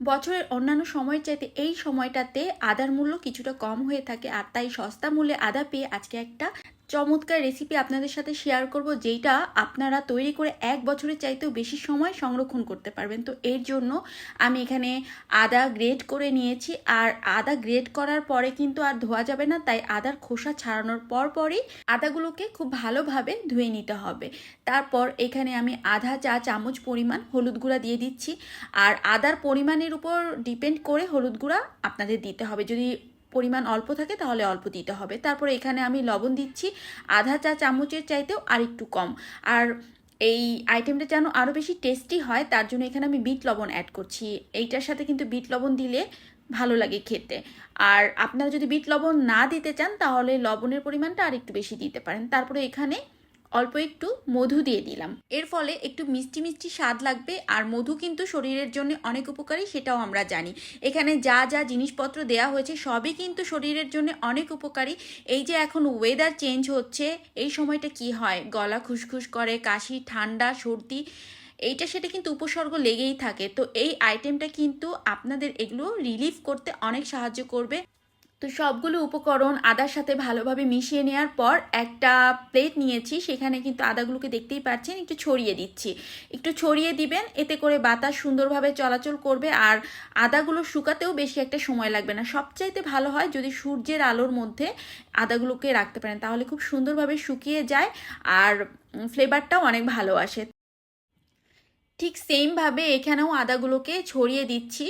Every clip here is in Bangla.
বছরের অন্যান্য সময়ের চাইতে এই সময়টাতে আদার মূল্য কিছুটা কম হয়ে থাকে আর তাই সস্তা মূল্যে আদা পেয়ে আজকে একটা চমৎকার রেসিপি আপনাদের সাথে শেয়ার করব, যেইটা আপনারা তৈরি করে এক বছরের চাইতেও বেশি সময় সংরক্ষণ করতে পারবেন। তো এর জন্য আমি এখানে আদা গ্রেট করে নিয়েছি। আর আদা গ্রেট করার পরে কিন্তু আর ধোয়া যাবে না, তাই আদার খোসা ছাড়ানোর পর পরই আদাগুলোকে খুব ভালোভাবে ধুয়ে নিতে হবে। তারপর এখানে আমি আধা চা চামচ পরিমাণ হলুদ গুঁড়া দিয়ে দিচ্ছি। আর আদার পরিমাণের উপর ডিপেন্ড করে হলুদ গুঁড়া আপনাদের দিতে হবে। যদি পরিমাণ অল্প থাকে তাহলে অল্প দিতে হবে। তারপর এখানে আমি লবণ দিচ্ছি। আধা চা চামচের চাইতেও আর একটু কম। আর এই আইটেমটা যেন আরও বেশি টেস্টি হয়, তার জন্য এখানে আমি বিট লবণ অ্যাড করছি। এইটার সাথে কিন্তু বিট লবণ দিলে ভালো লাগে খেতে। আর আপনারা যদি বিট লবণ না দিতে চান, তাহলে লবণের পরিমাণটা আর একটু বেশি দিতে পারেন। তারপরে এখানে অল্প একটু মধু দিয়ে দিলাম। এর ফলে একটু মিষ্টি মিষ্টি স্বাদ লাগবে আর মধু কিন্তু শরীরের জন্য অনেক উপকারী সেটাও আমরা জানি। এখানে যা যা জিনিসপত্র দেয়া হয়েছে সবই কিন্তু শরীরের জন্য অনেক উপকারী। এই যে এখন ওয়েদার চেঞ্জ হচ্ছে, এই সময়টা কি হয়? গলা খুসখুস করে, কাশি, ঠান্ডা, সর্দি, এইটা সেটা কিন্তু উপসর্গ লেগেই থাকে। তো এই আইটেমটা কিন্তু আপনাদের এগুলো রিলিফ করতে অনেক সাহায্য করবে। তো সবগুলো উপকরণ আদার সাথে ভালোভাবে মিশিয়ে নেওয়ার পর একটা প্লেট নিয়েছি। সেখানে কিন্তু আদাগুলোকে দেখতেই পাচ্ছেন, একটু ছড়িয়ে দিচ্ছি। একটু ছড়িয়ে দিবেন, এতে করে বাতাস সুন্দরভাবে চলাচল করবে আর আদাগুলো শুকাতেও বেশি একটা সময় লাগবে না। সবচাইতে ভালো হয় যদি সূর্যের আলোর মধ্যে আদাগুলোকে রাখতে পারেন, তাহলে খুব সুন্দরভাবে শুকিয়ে যায় আর ফ্লেভারটাও অনেক ভালো আসে। ঠিক সেমভাবে এখানেও আদাগুলোকে ছড়িয়ে দিচ্ছি।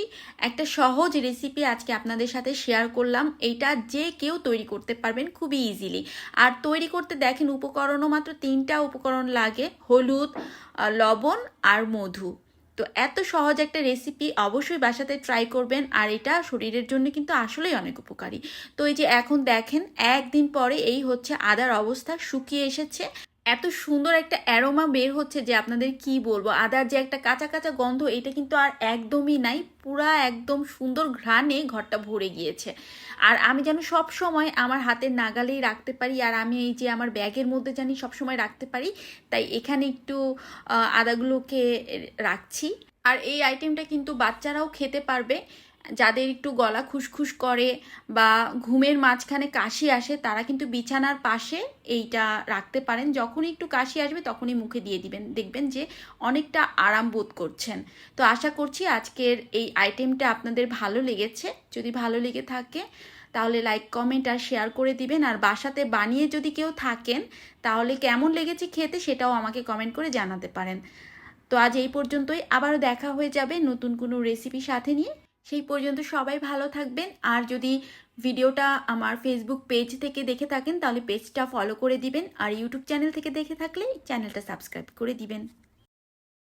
একটা সহজ রেসিপি আজকে আপনাদের সাথে শেয়ার করলাম। এইটা যে কেউ তৈরি করতে পারবেন খুবই ইজিলি আর তৈরি করতে দেখেন উপকরণও মাত্র তিনটা উপকরণ লাগে, হলুদ লবণ আর মধু। তো এত সহজ একটা রেসিপি অবশ্যই বাসাতে ট্রাই করবেন আর এটা শরীরের জন্য কিন্তু আসলেই অনেক উপকারী। তো এই যে এখন দেখেন, একদিন পরে এই হচ্ছে আদার অবস্থা শুকিয়ে এসেছে। এত সুন্দর একটা অ্যারোমা বের হচ্ছে যে আপনাদের কি বলব? আদার যে একটা কাঁচা কাঁচা গন্ধ, এটা কিন্তু আর একদমই নাই। পুরা একদম সুন্দর ঘ্রাণে ঘরটা ভরে গিয়েছে। আর আমি যেন সব সময় আমার হাতের নাগালেই রাখতে পারি, আর আমি এই যে আমার ব্যাগের মধ্যে জানি সব সময় রাখতে পারি, তাই এখানে একটু আদাগুলোকে রাখছি। আর এই আইটেমটা কিন্তু বাচ্চারাও খেতে পারবে। যাদের একটু গলা খুসখুস করে বা ঘুমের মাঝখানে কাশি আসে, তারা কিন্তু বিছানার পাশে এইটা রাখতে পারেন। যখনই একটু কাশি আসবে, তখনই মুখে দিয়ে দিবেন। দেখবেন যে অনেকটা আরাম বোধ করছেন। তো আশা করছি আজকের এই আইটেমটা আপনাদের ভালো লেগেছে। যদি ভালো লেগে থাকে, তাহলে লাইক কমেন্ট আর শেয়ার করে দিবেন। আর বাসাতে বানিয়ে যদি কেউ থাকেন, তাহলে কেমন লেগেছে খেতে সেটাও আমাকে কমেন্ট করে জানাতে পারেন। তো আজ এই পর্যন্তই। আবারও দেখা হয়ে যাবে নতুন কোনো রেসিপি সাথে নিয়ে। সেই পর্যন্ত সবাই ভালো থাকবেন। আর যদি ভিডিওটা আমার ফেসবুক পেজ থেকে দেখে থাকেন, তাহলে পেজটা ফলো করে দিবেন। আর ইউটিউব চ্যানেল থেকে দেখে থাকলে চ্যানেলটা সাবস্ক্রাইব করে দিবেন।